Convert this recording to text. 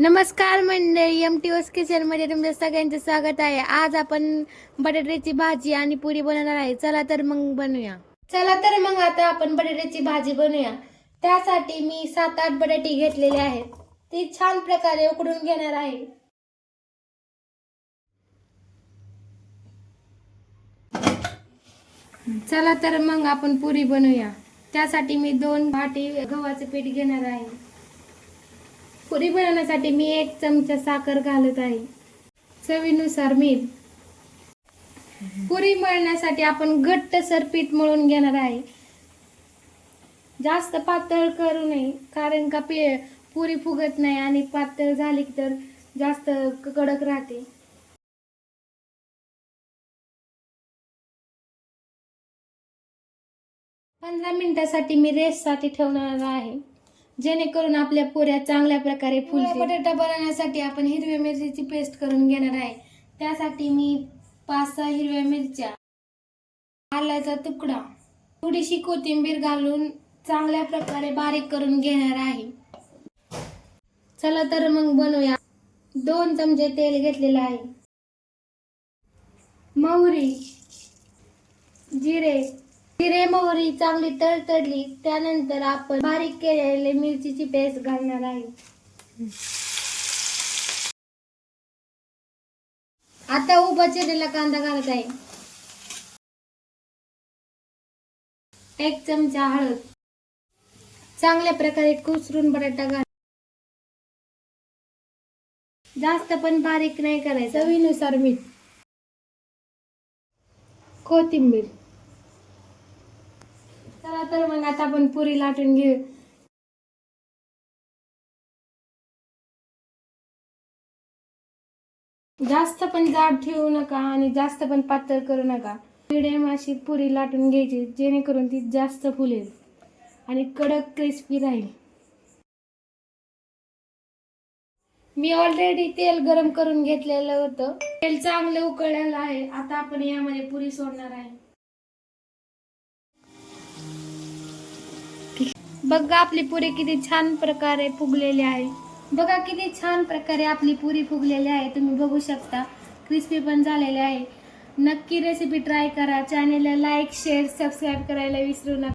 नमस्कार मंडळी M T ओस किचनमध्ये तुमच्या सगळ्यांचं स्वागत आहे. आज आपण बटाट्याची भाजी आणि पुरी बनवणार आहे. चला तर मग बनवूया चला तर मग आता आपण बटाट्याची भाजी बनवूया त्यासाठी मी सात आठ बटाटे घेतलेले आहेत. ती छान प्रकारे उकडून घेणार आहे. चला तर मग आपण पुरी बनवूया त्यासाठी मी दोन भाटी गव्हाचे पीठ घेणार आहे. पुरी बनवण्यासाठी मी एक चमचा साखर घालत आहे. चवीनुसार मीठ. पुरी मळण्यासाठी आपण घट्टसर पीठ मळून घेणार आहे. जास्त पातळ करू नये कारण का पे पुरी फुगत नाही आणि पातळ झाली तर जास्त कडक राहते. पंधरा मिनिटासाठी मी रेससाठी ठेवणार आहे. जेणेकरून आपल्या पोऱ्या चांगल्या प्रकारे फुल बटाटा बनवण्यासाठी आपण हिरव्या मिरचीची पेस्ट करून घेणार आहे. त्यासाठी मी पाच सहा हिरव्या मिरच्या आल्याचा तुकडा थोडीशी कोथिंबीर घालून चांगल्या प्रकारे बारीक करून घेणार आहे. चला तर मग बनवूया. दोन चमचे तेल घेतलेलं आहे. मोहरी जिरे जिरे मोहरी चांगली तडतडली त्यानंतर आपण बारीक केलेले मिरचीची पेस्ट घालणार आहे. आता उभा चिरलेला कांदा घालत आहे. एक चमचा हळद. चांगल्या प्रकारे कुसरून बटाटा घाल. जास्त पण बारीक नाही करायचं. चवीनुसार मीठ. कोथिंबीर. तर मग आता आपण पुरी लाटून घेऊ. जास्त पण जाड ठेवू नका आणि जास्त पण पातळ करू नका. मिडियम अशी पुरी लाटून घ्यायची जेणेकरून ती जास्त फुलेल आणि कडक क्रिस्पी राहील. मी ऑलरेडी तेल गरम करून घेतलेलं होतं. तेल चांगलं उकळलेलं आहे. आता आपण यामध्ये पुरी सोडणार आहे. बघा आपली पुरी किती छान प्रकारे फुगलेली आहे. बघा किती छान प्रकारे आपली पुरी फुगलेली आहे. तुम्ही बघू शकता. क्रिस्पी पण झालेली आहे. नक्की रेसिपी ट्राय करा. चॅनेलला लाईक शेअर सबस्क्राईब करायला विसरू नका.